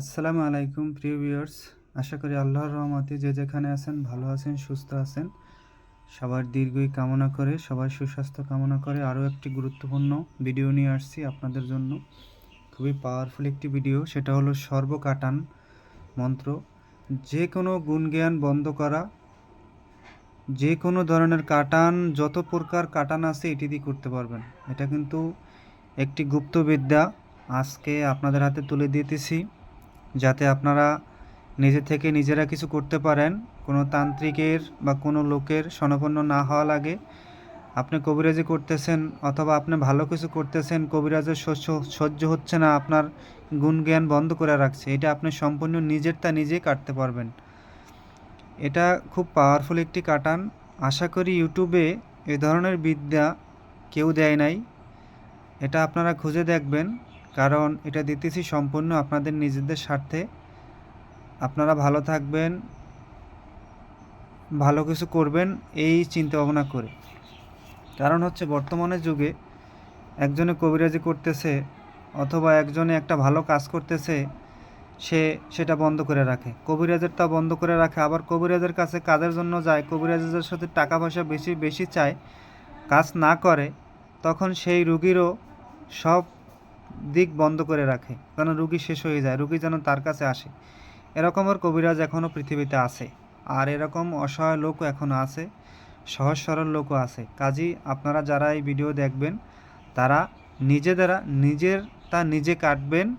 আসসালামু আলাইকুম, প্রিয় ভিউয়ার্স। আশা করি আল্লাহর রহমতে যে যেখানে আছেন, ভালো আছেন, সুস্থ আছেন। সবার দীর্ঘই কামনা করে, সবার সুস্বাস্থ্য কামনা করে আরও একটি গুরুত্বপূর্ণ ভিডিও নিয়ে আসছি আপনাদের জন্য। খুবই পাওয়ারফুল একটি ভিডিও, সেটা হলো সর্বকাটান মন্ত্র। যে কোনো গুণজ্ঞান বন্ধ করা, যে কোনো ধরনের কাটান, যত প্রকার কাটান আছে, এটি দিয়ে করতে পারবেন। এটা কিন্তু একটি গুপ্তবিদ্যা। আজকে আপনাদের হাতে তুলে দিতেছি। যাতে আপনারা নিজে থেকে নিজেরা কিছু করতে পারেন। কোনো তান্ত্রিকের বা কোনো লোকের স্বনাপন্ন না হওয়া লাগে। আপনি কবিরাজি করতেছেন অথবা আপনি ভালো কিছু করতেছেন, কবিরাজের সহ্য সহ্য হচ্ছে না, আপনার গুণ জ্ঞান বন্ধ করে রাখছে। এটা আপনি সম্পূর্ণ নিজেরটা নিজেই কাটতে পারবেন। এটা খুব পাওয়ারফুল একটি কাটান। আশা করি ইউটিউবে এ ধরনের বিদ্যা কেউ দেয় নাই। এটা আপনারা খুঁজে দেখবেন। কারণ এটা দিতেছি সম্পূর্ণ আপনাদের নিজেদের স্বার্থে। আপনারা ভালো থাকবেন, ভালো কিছু করবেন, এই চিন্তা ভাবনা করে। কারণ হচ্ছে বর্তমানে যুগে একজনে কবিরাজি করতেছে অথবা একজনে একটা ভালো কাজ করতেছে, সে সেটা বন্ধ করে রাখে। কবিরাজের তা বন্ধ করে রাখে, আবার কবিরাজের কাছে কাজের জন্য যায়, কবিরাজের সাথে টাকা পয়সা বেশি বেশি চায়, কাজ না করে, তখন সেই রুগীরও সব দিক বন্ধ করে রাখে, যেন রুগী শেষ হয়ে যায়, রুগী যেন তার কাছে আসে। এরকমের কবিরাজ এখনও পৃথিবীতে আছে। আর এরকম অসহায় লোকও এখনও আছে, সহজ সরল লোকও আছে। কাজী, আপনারা যারা এই ভিডিও দেখবেন, তারা নিজেদেরা, নিজের তা নিজে কাটবেন,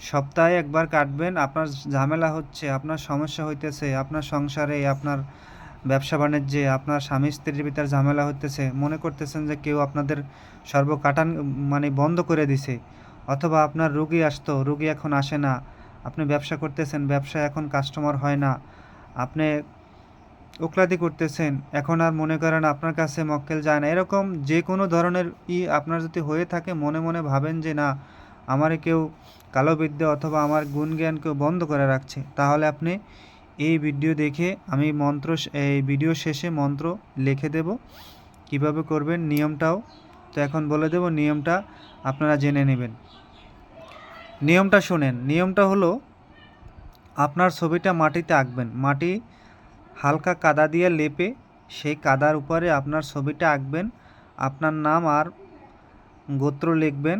সপ্তাহে একবার কাটবেন। আপনার ঝামেলা হচ্ছে, আপনার সমস্যা হইতেছে, আপনার সংসারে, আপনার ব্যবসা বাণিজ্যে আপনার স্বামী স্ত্রীর ভিতরে ঝামেলা হতেছে মনে করতেছেন যে কেউ আপনাদের সর্বকাটান মানে বন্ধ করে দিছে। অথবা আপনার রুগী আসতো, রুগী এখন আসে না। আপনি ব্যবসা করতেছেন ব্যবসা এখন কাস্টমার হয় না। আপনি ওকলাদি করতেছেন, এখন আর মনে করেন আপনার কাছে মক্কেল যায় না। এরকম যে কোনো ধরনের ই আপনার যদি হয়ে থাকে, মনে মনে ভাবেন যে না, আমারে কেউ কালো বিদ্যা অথবা আমার গুণ জ্ঞান কেউ বন্ধ করে রাখছে। তাহলে আপনি এই ভিডিও দেখে আমি মন্ত্র এই ভিডিও শেষে মন্ত্র লিখে দেব। কীভাবে করবেন নিয়মটাও? তো এখন বলে দেব নিয়মটা আপনারা জেনে নেবেন। নিয়মটা শোনেন। নিয়মটা হলো, আপনার ছবিটা মাটিতে আঁকবেন। মাটি হালকা কাদা দিয়ে লেপে সেই কাদার উপরে আপনার ছবিটা আঁকবেন। আপনার নাম আর গোত্র লিখবেন।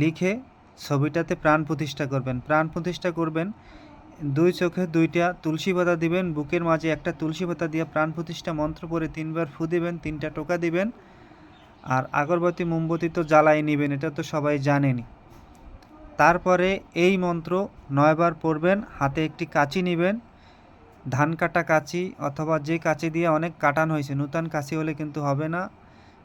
লিখে ছবিটাতে প্রাণ প্রতিষ্ঠা করবেন। প্রাণ প্রতিষ্ঠা করবেন দুই চোখে দুইটা তুলসী পাতা দিবেন, বুকের মাঝে একটা তুলসী পাতা দিয়ে প্রাণ প্রতিষ্ঠা মন্ত্র পড়ে তিনবার ফু দিবেন, তিনটা টোকা দিবেন, আর আগরবাতি মোমবাতি তো জ্বালাই নেবেন, এটা তো সবাই জানেনই। তারপরে এই মন্ত্র নয়বার পড়বেন, হাতে একটি কাঁচি নেবেন, ধান কাটা কাঁচি অথবা যে কাঁচি দিয়ে অনেক কাটান হয়েছে, নূতন কাঁচি হলে কিন্তু হবে না।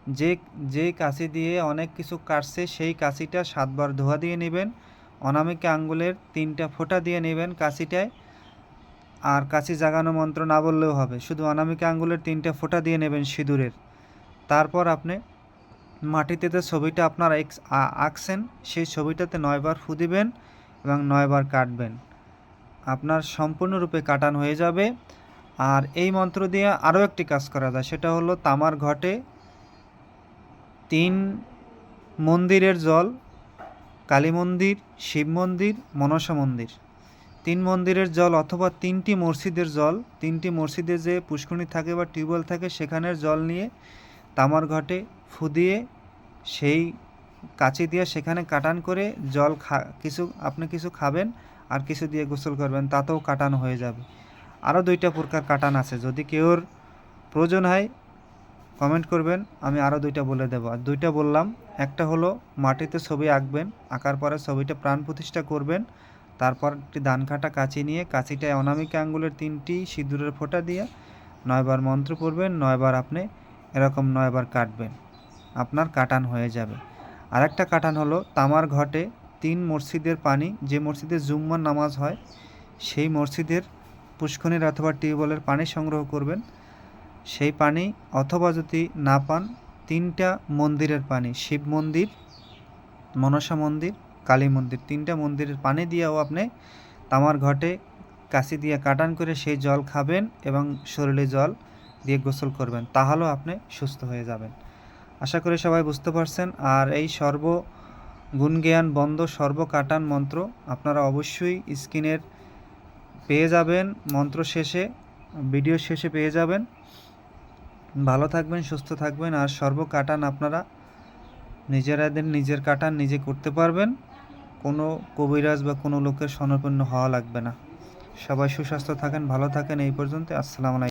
যে যে কাঁচি দিয়ে অনেক কিছু কাটছে, সেই কাঁচিটা সাতবার ধোয়া দিয়ে নেবেন অনামিকা আঙ্গুলের তিনটা ফোঁটা দিয়ে নেবেন কাশিটায়। আর কাশি জাগানো মন্ত্র না বললেও হবে, শুধু অনামিকা আঙ্গুলের তিনটা ফোঁটা দিয়ে নেবেন সিঁদুরের। তারপর আপনি মাটিতে যে ছবিটা আপনার আঁকছেন, সেই ছবিটাতে নয়বার ফু দিবেন এবং নয়বার কাটবেন। আপনার সম্পূর্ণরূপে কাটান হয়ে যাবে। আর এই মন্ত্র দিয়ে আরও একটি কাজ করা যায়, সেটা হলো তামার ঘটে তিন মন্দিরের জল কালী মন্দির, শিব মন্দির, মনসা মন্দির। তিন মন্দিরের জল অথবা তিনটি মসজিদের জল, তিনটি মসজিদে যে পুষ্করণী থাকে বা টিউবওয়েল থাকে, সেখানের জল নিয়ে তামার ঘটে ফু দিয়ে সেই কাচি দিয়ে সেখানে কাটান করে জল খা, কিছু, আপনি কিছু খাবেন আর কিছু দিয়ে গোসল করবেন, তাতেও কাটানো হয়ে যাবে। আরও দুইটা প্রকার কাটান আছে। যদি কেউর প্রয়োজন হয় কমেন্ট করবেন, আমি আরও দুইটা বলে দেবো। আর দুইটা বললাম, একটা হলো, মাটিতে ছবি আঁকবেন, আঁকার পরে ছবিটা প্রাণ প্রতিষ্ঠা করবেন, তারপর একটি ধান কাটা কাঁচি নিয়ে, কাঁচিটায় অনামিকা আঙ্গুলের তিনটি সিঁদুরের ফোঁটা দিয়ে নয়বার মন্ত্র পড়বেন, নয়বার আপনি এরকম নয়বার কাটবেন। আপনার কাটান হয়ে যাবে। আরেকটা কাটান হলো, তামার ঘটে তিন মসজিদের পানি, যে মসজিদে জুম্মার নামাজ হয়, সেই মসজিদের পুষ্কনির অথবা টিউবওয়েলের পানি সংগ্রহ করবেন সেই পানি অথবা যদি না পান, তিনটা মন্দিরের পানি, শিব মন্দির, মনসা মন্দির, কালী মন্দির, তিনটা মন্দিরের পানি দিয়েও আপনি তামার ঘটে কাশি দিয়ে কাটান করে সেই জল খাবেন এবং শরীরে জল দিয়ে গোসল করবেন, তাহলেও আপনি সুস্থ হয়ে যাবেন। আশা করি সবাই বুঝতে পারছেন। আর এই সর্ব গুণজ্ঞান বন্ধ সর্বকাটান মন্ত্র আপনারা অবশ্যই স্ক্রিনের পেয়ে যাবেন। মন্ত্র শেষে, ভিডিও শেষে পেয়ে যাবেন। ভালো থাকবেন, সুস্থ থাকবেন আর সর্ব কাটান আপনারা নিজেরাদের নিজের কাটান নিজে করতে পারবেন। কোনো কবিরাজ বা কোনো লোকের স্বর্ণপন্ন হওয়া লাগবে না। সবাই সুস্বাস্থ্য থাকেন, ভালো থাকেন এই পর্যন্ত। আসসালামু আলাইকুম।